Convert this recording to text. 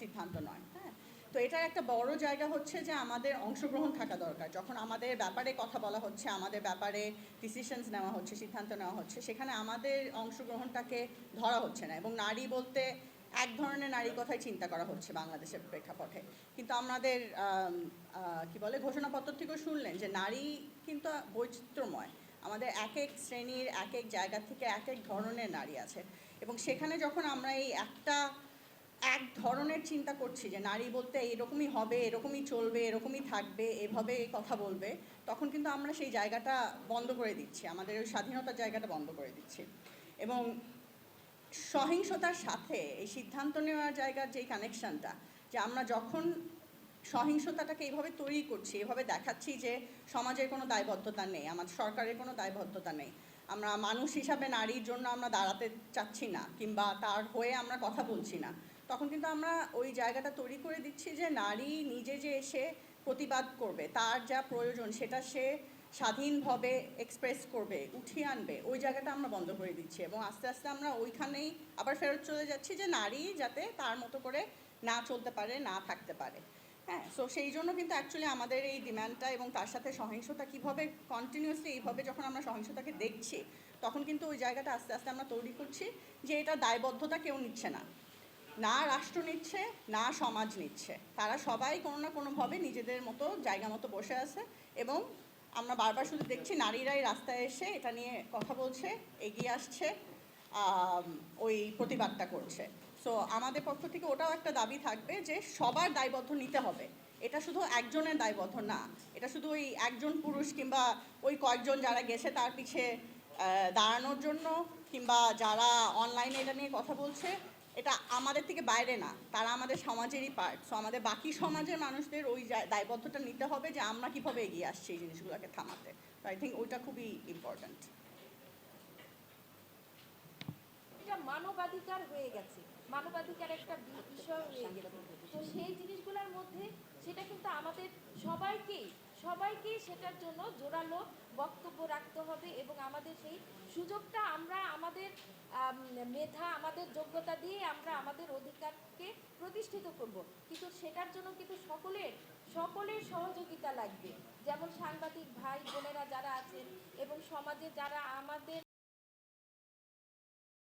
সিদ্ধান্ত নয় হ্যাঁ? তো এটার একটা বড় জায়গা হচ্ছে যে আমাদের অংশগ্রহণ থাকা দরকার। যখন আমাদের ব্যাপারে কথা বলা হচ্ছে, আমাদের ব্যাপারে ডিসিশনস নেওয়া হচ্ছে, সিদ্ধান্ত নেওয়া হচ্ছে, সেখানে আমাদের অংশগ্রহণটাকে ধরা হচ্ছে না এবং নারী বলতে এক ধরনের নারীর কথাই চিন্তা করা হচ্ছে বাংলাদেশের প্রেক্ষাপটে। কিন্তু আমাদের কি বলে, ঘোষণাপত্র থেকেও শুনলেন যে নারী কিন্তু বৈচিত্র্যময়। আমাদের এক এক শ্রেণির এক এক জায়গা থেকে এক এক ধরনের নারী আছে। এবং সেখানে যখন আমরা এই একটা এক ধরনের চিন্তা করছি যে নারী বলতে এরকমই হবে, এরকমই চলবে, এরকমই থাকবে, এভাবে কথা বলবে, তখন কিন্তু আমরা সেই জায়গাটা বন্ধ করে দিচ্ছি, আমাদের ওই স্বাধীনতার জায়গাটা বন্ধ করে দিচ্ছি। এবং সহিংসতার সাথে এই সিদ্ধান্ত নেওয়ার জায়গার যেই কানেকশনটা যে আমরা যখন সহিংসতাটাকে এইভাবে তৈরি করছি, এভাবে দেখাচ্ছি যে সমাজের কোনো দায়বদ্ধতা নেই আমার সরকারের কোনো দায়বদ্ধতা নেই, আমরা মানুষ হিসাবে নারীর জন্য আমরা দাঁড়াতে চাচ্ছি না, কিংবা তার হয়ে আমরা কথা বলছি না তখন কিন্তু আমরা ওই জায়গাটা তৈরি করে দিচ্ছি যে নারী নিজে যে এসে প্রতিবাদ করবে, তার যা প্রয়োজন সেটা সে স্বাধীনভাবে এক্সপ্রেস করবে, উঠিয়ে আনবে, ওই জায়গাটা আমরা বন্ধ করে দিচ্ছি এবং আস্তে আস্তে আমরা ওইখানেই আবার ফেরত চলে যাচ্ছি যে নারী যাতে তার মতো করে না চলতে পারে, না থাকতে পারে। হ্যাঁ সো সেই জন্য কিন্তু অ্যাকচুয়ালি আমাদের এই ডিমান্ডটা এবং তার সাথে সহিংসতা কীভাবে কন্টিনিউয়াসলি এইভাবে যখন আমরা সহিংসতাকে দেখছি, তখন কিন্তু ওই জায়গাটা আস্তে আস্তে আমরা তৈরি করছি যে এটা দায়বদ্ধতা কেউ নিচ্ছে না। না রাষ্ট্র নিচ্ছে, না সমাজ নিচ্ছে। তারা সবাই কোনো না কোনোভাবে নিজেদের মতো, জায়গা মতো বসে আছে এবং আমরা বারবার শুধু দেখছি নারীরাই রাস্তায় এসে এটা নিয়ে কথা বলছে, এগিয়ে আসছে ওই প্রতিবাদটা করছে। সো আমাদের পক্ষ থেকে ওটাও একটা দাবি থাকবে যে সবার দায়বদ্ধ নিতে হবে। এটা শুধু একজনের দায়বদ্ধ না, এটা শুধু ওই একজন পুরুষ কিংবা ওই কয়েকজন যারা গেছে তার পিছে দাঁড়ানোর জন্য কিংবা যারা অনলাইনে এটা নিয়ে কথা বলছে, এটা আমাদের থেকে বাইরে না। তারা আমাদের সমাজেরই পার্ট সো আমাদের বাকি সমাজের মানুষদের ওই দায়বদ্ধতা নিতে হবে যে আমরা কীভাবে এগিয়ে আসছি এই জিনিসগুলোকে থামাতে। তো আই থিঙ্ক ওইটা খুবই ইম্পর্ট্যান্ট এটা মানবাধিকার হয়ে গেছে। মানবাধিকার একটা বিষয় হয়ে গেছে। তো সেই জিনিসগুলোর মধ্যে সেটা কিন্তু আমাদের সবাইকেই সবাইকেই সেটার জন্য জোরালো বক্তব্য রাখতে হবে এবং আমাদের সেই সুযোগটা আমরা আমাদের মেধা, আমাদের যোগ্যতা দিয়ে আমরা আমাদের অধিকারকে প্রতিষ্ঠিত করব। কিন্তু সেটার জন্য কিন্তু সকলের সকলের সহযোগিতা লাগবে। যেমন সাংবাদিক ভাই বোনেরা যারা আছেন এবং সমাজে যারা আমাদের